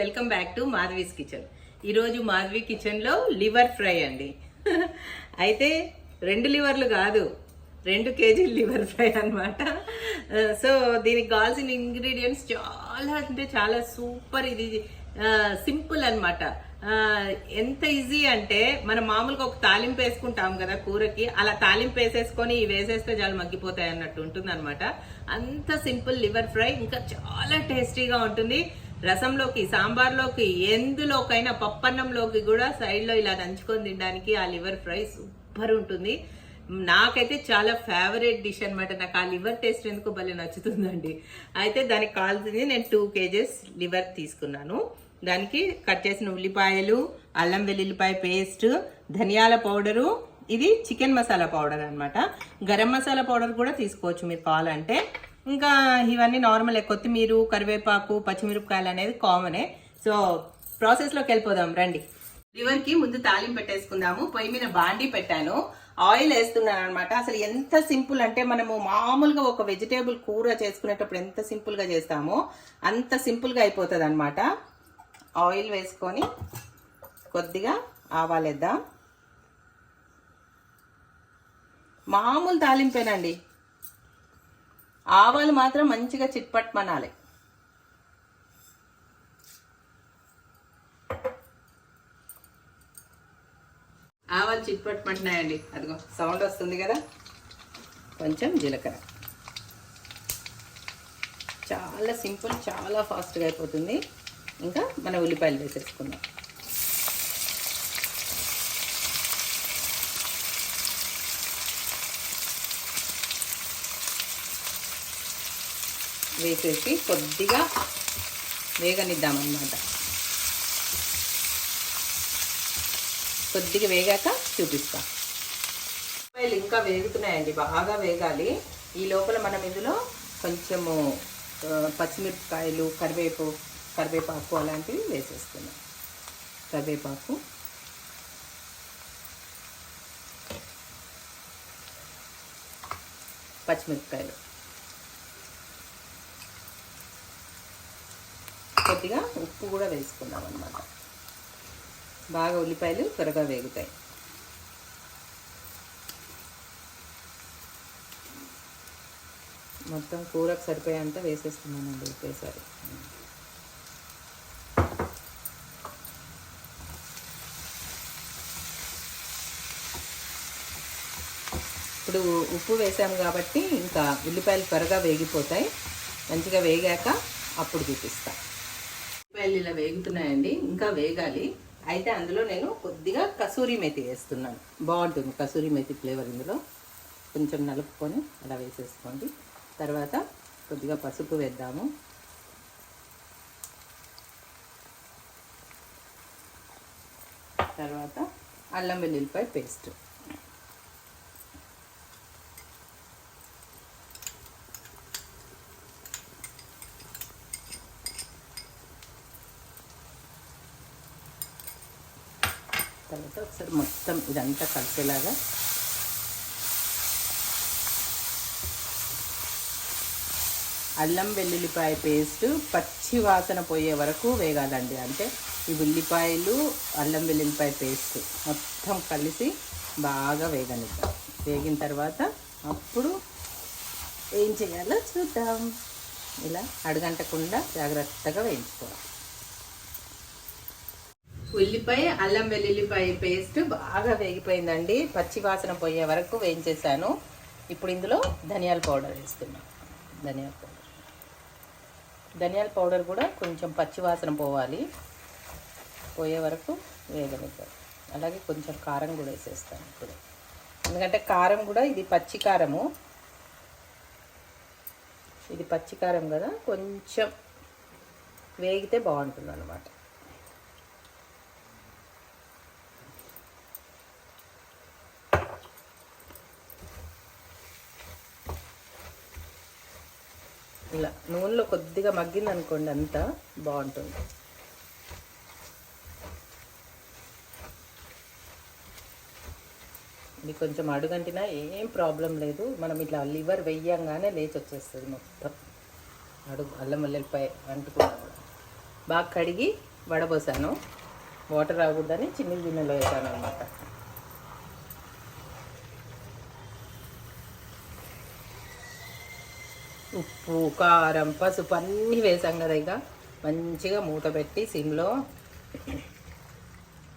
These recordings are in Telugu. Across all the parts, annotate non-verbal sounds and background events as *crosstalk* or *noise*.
Welcome back to Madhavi's kitchen. ఈరోజు మాధవి కిచెన్లో లివర్ ఫ్రై అండి. అయితే రెండు లివర్లు కాదు రెండు కేజీలు లివర్ ఫ్రై అనమాట సో దీనికి కావాల్సిన ఇంగ్రీడియంట్స్ చాలా అంటే చాలా సూపర్ ఇది సింపుల్ అనమాట ఎంత ఈజీ అంటే మనం మామూలుగా ఒక తాలింపు వేసుకుంటాం కదా కూరకి అలా తాలింపు వేసేసుకొని వేసేస్తే చాలా మగ్గిపోతాయి అన్నట్టు ఉంటుంది అనమాట అంత సింపుల్ లివర్ ఫ్రై ఇంకా చాలా టేస్టీగా ఉంటుంది. రసంలోకి సాంబార్లోకి ఎందులోకైనా పప్పన్నంలోకి కూడా సైడ్లో ఇలా దంచుకొని తినడానికి ఆ లివర్ ఫ్రై సూపర్ ఉంటుంది. నాకైతే చాలా ఫేవరెట్ డిష్ అనమాట నాకు ఆ లివర్ టేస్ట్ ఎందుకు భలే నచ్చుతుందండి. అయితే దానికి కావాల్సింది నేను టూ కేజెస్ లివర్ తీసుకున్నాను. దానికి కట్ చేసిన ఉల్లిపాయలు అల్లం వెల్లుల్లిపాయ పేస్ట్ ధనియాల పౌడరు. ఇది చికెన్ మసాలా పౌడర్ అనమాట గరం మసాలా పౌడర్ కూడా తీసుకోవచ్చు మీరు కావాలంటే. ఇంకా ఇవన్నీ నార్మలే కొత్తిమీర కరివేపాకు పచ్చిమిరపకాయలు అనేది కామనే సో ప్రాసెస్లోకి వెళ్ళిపోదాం రండి. లివర్కి ముందు తాలింపు పెట్టేసుకుందాము. పొయ్యి మీద బాండి పెట్టాను. ఆయిల్ వేస్తున్నాను అనమాట అసలు ఎంత సింపుల్ అంటే మనము మామూలుగా ఒక వెజిటేబుల్ కూర చేసుకునేటప్పుడు ఎంత సింపుల్గా చేస్తామో అంత సింపుల్గా అయిపోతుంది అనమాట ఆయిల్ వేసుకొని కొద్దిగా ఆవాలేద్దాం. మామూలు తాలింపేనండి. ఆవాలు మాత్రం మంచిగా చిట్పట్మనాలి. ఆవాలు చిట్పట్టుమంటున్నాయండి అదిగో సౌండ్ వస్తుంది కదా? కొంచెం జీలకర్ర. చాలా సింపుల్ చాలా ఫాస్ట్గా అయిపోతుంది. ఇంకా మన ఉల్లిపాయలు వేసేసుకుందాం. వేసేసి కొద్దిగా వేగనిద్దామన్నమాట. కొద్దిగా వేగాక చూపిస్తా. ఉల్లిపాయలు ఇంకా వేగుతున్నాయండి బాగా వేగాలి. ఈ లోపల మనం ఇందులో కొంచెము పచ్చిమిరపకాయలు కరివేపు కరివేపాకు అలాంటివి వేసేస్తున్నాం. కరివేపాకు. పచ్చిమిరపకాయలు. కొద్దిగా ఉప్పు కూడా వేసుకున్నాం అన్నమాట. బాగా ఉల్లిపాయలు త్వరగా వేగుతాయి. మొత్తం కూరకు సరిపోయేంత వేసేస్తున్నానండి ఒకేసారి. ఇప్పుడు ఉప్పు వేసాము కాబట్టి ఇంకా ఉల్లిపాయలు త్వరగా వేగిపోతాయి. మంచిగా వేగాక అప్పుడు చూపిస్తాను ఉల్లిపాయలు ఇలా వేగుతున్నాయండి ఇంకా వేగాలి. అయితే అందులో నేను కొద్దిగా కసూరి మెతి వేస్తున్నాను. బాగుంటుంది కసూరి మెతి ఫ్లేవర్ ఇందులో. కొంచెం నలుపుకొని అలా వేసేసుకోండి. తర్వాత కొద్దిగా పసుపు వేద్దాము. తర్వాత అల్లం వెల్లుల్లిపాయ పేస్ట్. తర్వాత ఒకసారి మొత్తం ఇదంతా కలిసేలాగా. అల్లం వెల్లుల్లిపాయ పేస్ట్ పచ్చి వాసన పోయే వరకు వేగాలండి. అంటే ఈ ఉల్లిపాయలు అల్లం వెల్లుల్లిపాయ పేస్ట్ మొత్తం కలిసి బాగా వేగనిద్దాం. వేగిన తర్వాత అప్పుడు ఏం చేయాలో చూద్దాం. ఇలా అడగంటకుండా జాగ్రత్తగా వేయించుకోవాలి. ఉల్లిపాయ అల్లం వెల్లుల్లిపాయ పేస్ట్ బాగా వేగిపోయిందండి. పచ్చి వాసన పోయే వరకు వేయించేసాను ఇప్పుడు ఇందులో ధనియాల పౌడర్ వేస్తున్నాను ధనియాల పౌడర్. ధనియాల పౌడర్ కూడా కొంచెం పచ్చి వాసన పోవాలి. పోయే వరకు వేగనిద్దాం అలాగే కొంచెం కారం కూడా వేసేస్తాను ఇప్పుడు. ఎందుకంటే కారం కూడా ఇది పచ్చి కారము. ఇది పచ్చి కారం కదా. కొంచెం వేగితే బాగుంటుంది అన్నమాట ఇలా నూనెలో కొద్దిగా మగ్గింది అనుకోండి అంతా బాగుంటుంది. ఇది కొంచెం అడుగంటినా ఏం ప్రాబ్లం లేదు. మనం ఇట్లా లివర్ వెయ్యంగానే లేచి వచ్చేస్తుంది మొత్తం. అడుగు అల్లం వెల్లుల్లిపాయ అంటుకున్నా కూడా బాగా కడిగి వడబోసాను. వాటర్ రాకూడదని చిన్న గిన్నెలో వేసాను అనమాట ఉప్పు కారం పసుపు అన్నీ వేసాం కదా ఇక. మంచిగా మూత పెట్టి సిమ్లో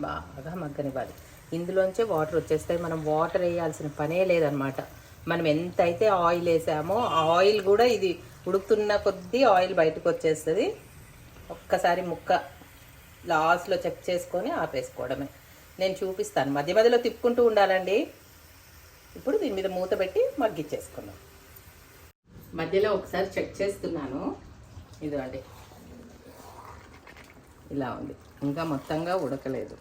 బాగా మగ్గనివ్వాలి. ఇందులోంచే వాటర్ వచ్చేస్తాయి. మనం వాటర్ వేయాల్సిన పనే లేదనమాట మనం ఎంత అయితే ఆయిల్ వేసామో ఆయిల్ కూడా ఇది ఉడుకుతున్న కొద్దీ ఆయిల్ బయటకు వచ్చేస్తుంది. ఒక్కసారి ముక్క లాస్ట్లో చెక్ చేసుకొని ఆపేసుకోవడమే. నేను చూపిస్తాను. మధ్య మధ్యలో తిప్పుకుంటూ ఉండాలండి. ఇప్పుడు దీని మీద మూత పెట్టి మగ్గిచ్చేసుకున్నాం మధ్యలో ఒకసారి చెక్ చేస్తున్నాను. ఇదిగోండి. ఇలా ఉంది. ఇంకా మొత్తంగా ఉడకలేదు.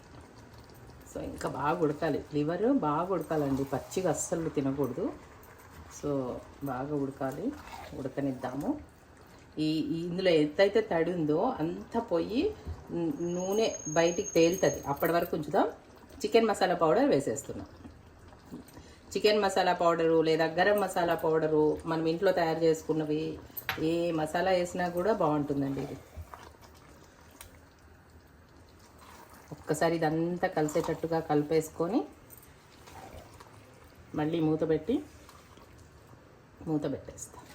సో ఇంకా బాగా ఉడకాలి. లివర్ బాగా ఉడకాలండి. పచ్చిగా అస్సలు తినకూడదు. సో బాగా ఉడకాలి. ఉడకనిద్దాము. ఈ ఇందులో ఎంతైతే తడి ఉందో అంత పోయి నూనె బయటికి తేలుతుంది. అప్పటి వరకు ఉంచుదాం. చికెన్ మసాలా పౌడర్ వేసేస్తున్నాం. చికెన్ మసాలా పౌడరు లేదా గరం మసాలా పౌడరు మనం ఇంట్లో తయారు చేసుకున్నవి ఏ మసాలా వేసినా కూడా బాగుంటుందండి ఇది. ఒక్కసారి ఇదంతా కలిసేటట్టుగా కలిపేసుకొని మళ్ళీ మూత పెట్టి మూత పెట్టేస్తాను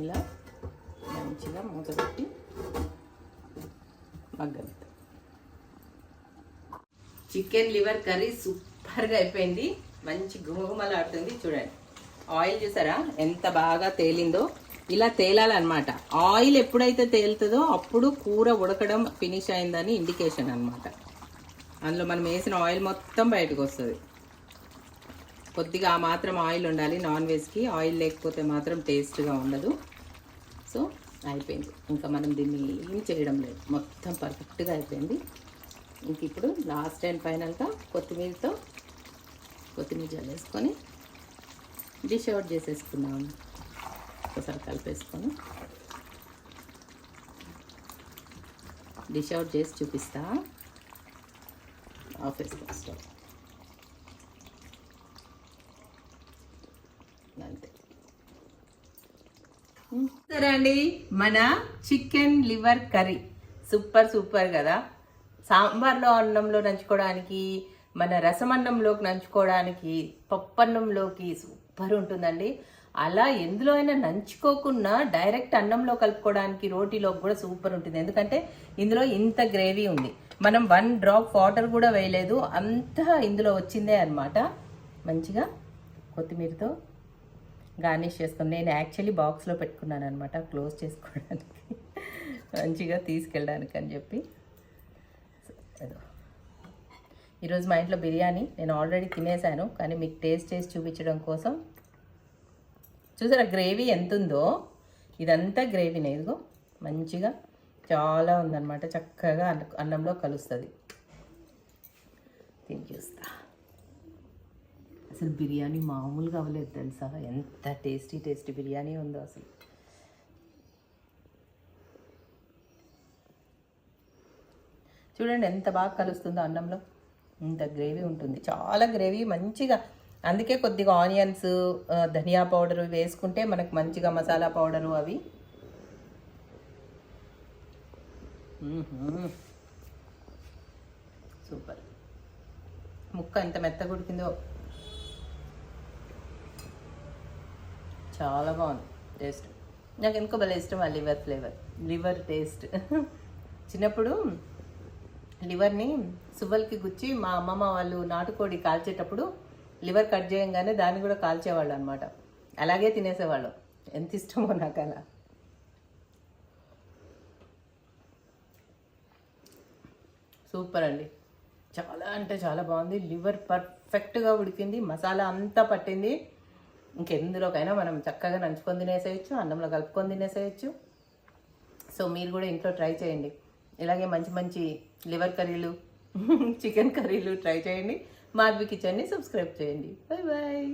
ఇలా మంచిగా మూత పెట్టి మగ్గనిద్దాం. చికెన్ లివర్ కర్రీ సూపర్గా అయిపోయింది. మంచి గుమగుమలాడుతుంది. చూడండి. ఆయిల్ చూసారా? ఎంత బాగా తేలిందో. ఇలా తేలాలన్నమాట. ఆయిల్ ఎప్పుడైతే తేలుతుందో అప్పుడు కూర ఉడకడం ఫినిష్ అయిందని ఇండికేషన్ అనమాట అందులో మనం వేసిన ఆయిల్ మొత్తం బయటకు వస్తుంది. కొద్దిగా ఆ మాత్రం ఆయిల్ ఉండాలి. నాన్ వెజ్కి ఆయిల్ లేకపోతే మాత్రం టేస్ట్గా ఉండదు. సో అయిపోయింది. ఇంకా మనం దీన్ని ఏం చేయడం లేదు. మొత్తం పర్ఫెక్ట్గా అయిపోయింది. ఇంక ఇప్పుడు లాస్ట్ అండ్ ఫైనల్గా కొత్తిమీరతో కొత్తిమీర చల్లేసుకొని డిష్ అవుట్ చేసేసుకున్నాం ఒకసారి కలిపేసుకొని డిష్ అవుట్ చేసి చూపిస్తా. ఆఫ్ వేసుకో స్టవ్ అంతే సరే అండి. మన chicken liver curry. Super super కదా. సాంబార్లో అన్నంలో నంచుకోవడానికి మన రసం అన్నంలోకి నంచుకోవడానికి పప్పన్నంలోకి సూపర్ ఉంటుందండి. అలా ఎందులో అయినా నంచుకోకుండా డైరెక్ట్ అన్నంలో కలుపుకోవడానికి రోటీలోకి కూడా సూపర్ ఉంటుంది. ఎందుకంటే ఇందులో ఇంత గ్రేవీ ఉంది. మనం వన్ డ్రాప్ వాటర్ కూడా వేయలేదు. అంతా ఇందులో వచ్చిందే అన్నమాట. మంచిగా కొత్తిమీరతో గార్నిష్ చేసుకుని నేను యాక్చువల్లీ బాక్స్లో పెట్టుకున్నాను అనమాట క్లోజ్ చేసుకోవడానికి. మంచిగా తీసుకెళ్ళడానికి అని చెప్పి. ఈరోజు మా ఇంట్లో బిర్యానీ నేను ఆల్రెడీ తినేసాను కానీ మీకు టేస్ట్ చేసి చూపించడం కోసం. చూసారా గ్రేవీ ఎంత ఉందో ఇదంతా గ్రేవీనే. ఇదిగో మంచిగా చాలా ఉందన్నమాట. చక్కగా అన్నంలో కలుస్తుంది. తిని చూస్తా అసలు బిర్యానీ మామూలుగా అవ్వలేదు తెలుసా? ఎంత టేస్టీ టేస్టీ బిర్యానీ ఉందో అసలు. చూడండి ఎంత బాగా కలుస్తుందో అన్నంలో. ఇంత గ్రేవీ ఉంటుంది. చాలా గ్రేవీ మంచిగా. అందుకే కొద్దిగా ఆనియన్స్ ధనియా పౌడర్ వేసుకుంటే మనకు మంచిగా మసాలా పౌడరు అవి. సూపర్. ముక్క ఎంత మెత్తగా ఉడికిందో చాలా బాగుంది. టేస్ట్ నాకు ఎందుకో భలే ఇష్టం ఆ లివర్ ఫ్లేవర్. లివర్ టేస్ట్ *laughs* చిన్నప్పుడు లివర్ని సువ్వలకి గుచ్చి మా అమ్మమ్మ వాళ్ళు నాటుకోడి కాల్చేటప్పుడు లివర్ కట్ చేయంగానే దాన్ని కూడా కాల్చేవాళ్ళు అనమాట అలాగే తినేసేవాళ్ళు. ఎంత ఇష్టమో నాకు అలా. సూపర్ అండి. చాలా అంటే చాలా బాగుంది. లివర్ పర్ఫెక్ట్గా ఉడికింది. మసాలా అంతా పట్టింది. ఇంకెందులోకైనా మనం చక్కగా నంచుకొని తినేసేయచ్చు అన్నంలో కలుపుకొని తినేసేయచ్చు. సో మీరు కూడా ఇంట్లో ట్రై చేయండి. ఇలాగే మంచి మంచి లివర్ కర్రీలు *laughs* చికెన్ కర్రీలు ట్రై చేయండి. మాధవి కిచెన్ని సబ్స్క్రైబ్ చేయండి. Bye bye